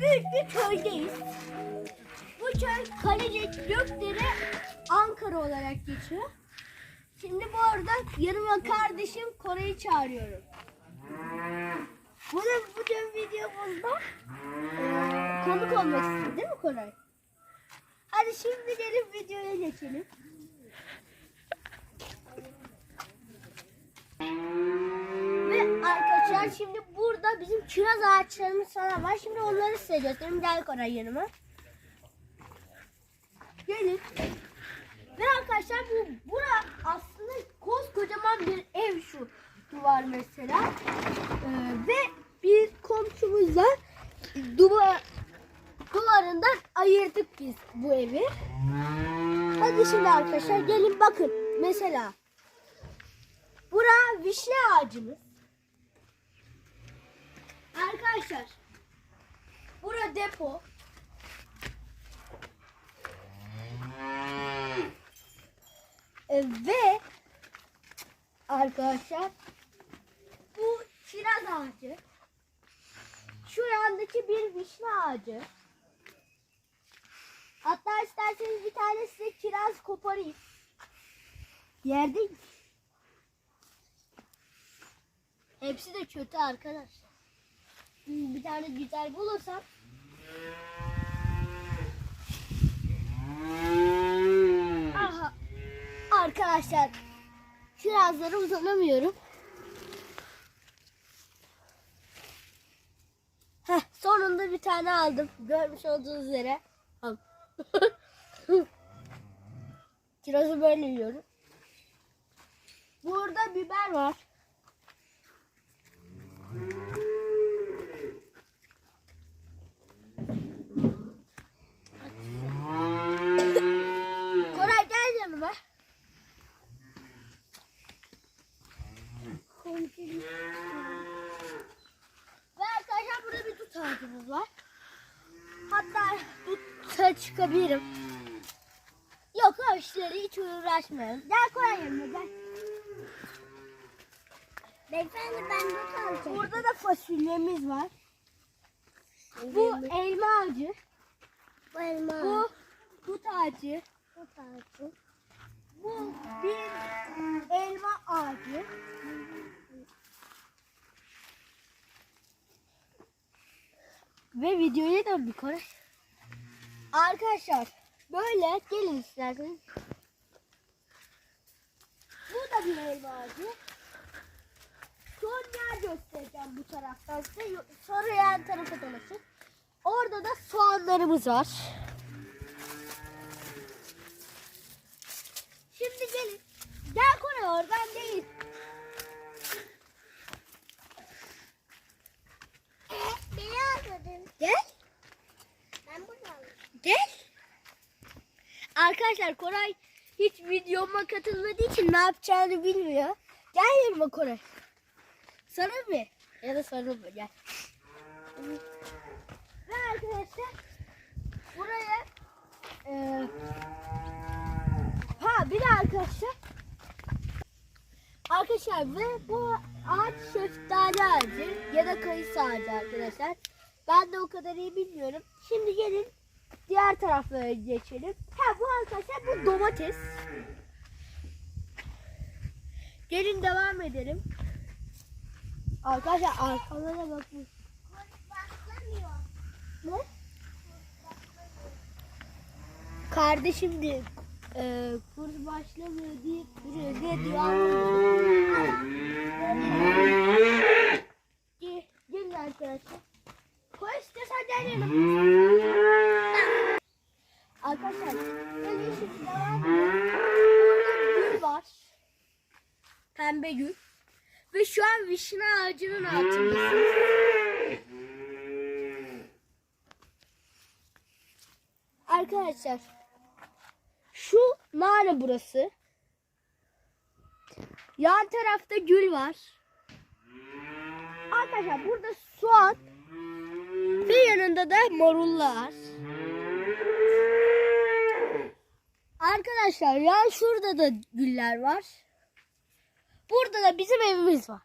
büyük bir köydeyiz. Bu köy Kalecik Gökdere Ankara olarak geçiyor. Şimdi bu arada yanıma kardeşim Kore'yi çağırıyorum. Bunun bugün videomuzda eee, konuk olmak istiyor değil mi Koray? Hadi şimdi gelin videoya geçelim. Ve arkadaşlar şimdi burada bizim kiraz ağaçlarımız falan var. Şimdi onları size göstereyim. Gel Koray yanıma. Gelin. Ve arkadaşlar bu bura aslında koskocaman bir ev şu duvar mesela. Ee, ve bir komşumuzla duvar duvarından ayırdık biz bu evi. Hadi şimdi arkadaşlar gelin bakın. Mesela bura vişne ağacımız. Arkadaşlar bura depo. Ve arkadaşlar bu kiraz ağacı. Şu yandaki bir vişne ağacı. Hatta isterseniz bir tane size kiraz koparayım. Yerde Hepsi de kötü arkadaşlar. Bir tane güzel bulursam Aha. Arkadaşlar kirazları uzanamıyorum. Heh, sonunda bir tane aldım. Görmüş olduğunuz üzere. Kirazı böyle yiyorum. Burada biber var. Koray gel yanıma. Ve arkadaşlar ağacımız var. Hatta dutta çıkabilirim. Yok o işleri hiç uğraşmıyorum. Gel Koray yanıma gel. Beyefendi ben dut alacağım. Burada da fasulyemiz var. Bu elma ağacı. Bu elma. Bu dut ağacı. Dut ağacı. Bu bir elma ağacı. Ve videoya dön bir kore. Arkadaşlar böyle gelin isterseniz. Bu da bir elma ağacı. Son yer göstereceğim bu taraftan size. Sonra yan tarafa dolaşın. Orada da soğanlarımız var. Şimdi gelin. Gel Kore oradan değil. Beni aldın. Gel. Ben burada Gel. Arkadaşlar Koray hiç videoma katılmadığı için ne yapacağını bilmiyor. Gel yanıma Koray. Sana mı? Ya da sana mı? Gel. Ve arkadaşlar buraya e, ha bir de arkadaşlar arkadaşlar ve bu ağaç şeftali ağacı ya da kayısı ağacı arkadaşlar. Ben de o kadar iyi bilmiyorum. Şimdi gelin diğer taraflara geçelim. Ha bu arkadaşlar bu domates. Gelin devam edelim. Arkadaşlar arkalara bakın. Ne? Kardeşim de e, kurs başlamıyor diye duruyor diye dua Gel, gelin arkadaşlar. Koy istiyorsan gel yanıma. Arkadaşlar gelin şimdi devam edelim. Burada gül var. Pembe gül. Ve şu an vişne ağacının altındasınız. Arkadaşlar şu nane burası. Yan tarafta gül var. Arkadaşlar burada soğan ve yanında da marullar. Arkadaşlar yan şurada da güller var. Burada da bizim evimiz var.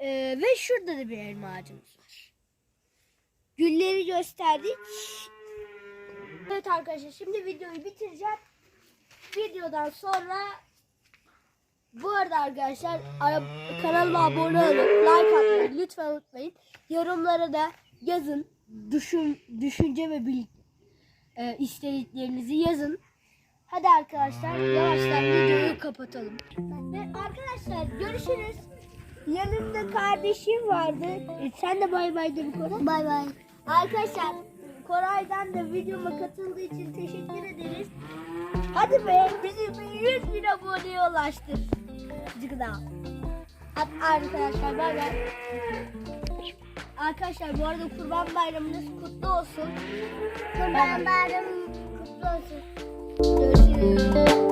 Ee, ve şurada da bir elma ağacımız var. Gülleri gösterdik. Evet arkadaşlar şimdi videoyu bitireceğim. Videodan sonra bu arada arkadaşlar kanalıma abone olup like atmayı lütfen unutmayın. Yorumlara da yazın. Düşün, düşünce ve bil, e, istediklerinizi yazın. Hadi arkadaşlar yavaştan videoyu kapatalım. Ve arkadaşlar görüşürüz. Yanımda kardeşim vardı. E, sen de bay bay de bir Koray. Bay bay. Arkadaşlar Koray'dan da videoma katıldığı için teşekkür ederiz. Hadi be bizi bir 100 bin aboneye ulaştır. Cıgıda. Hadi arkadaşlar bay bay. Arkadaşlar bu arada kurban bayramınız kutlu olsun. Kurban bayramı kutlu olsun. Görüşürüz.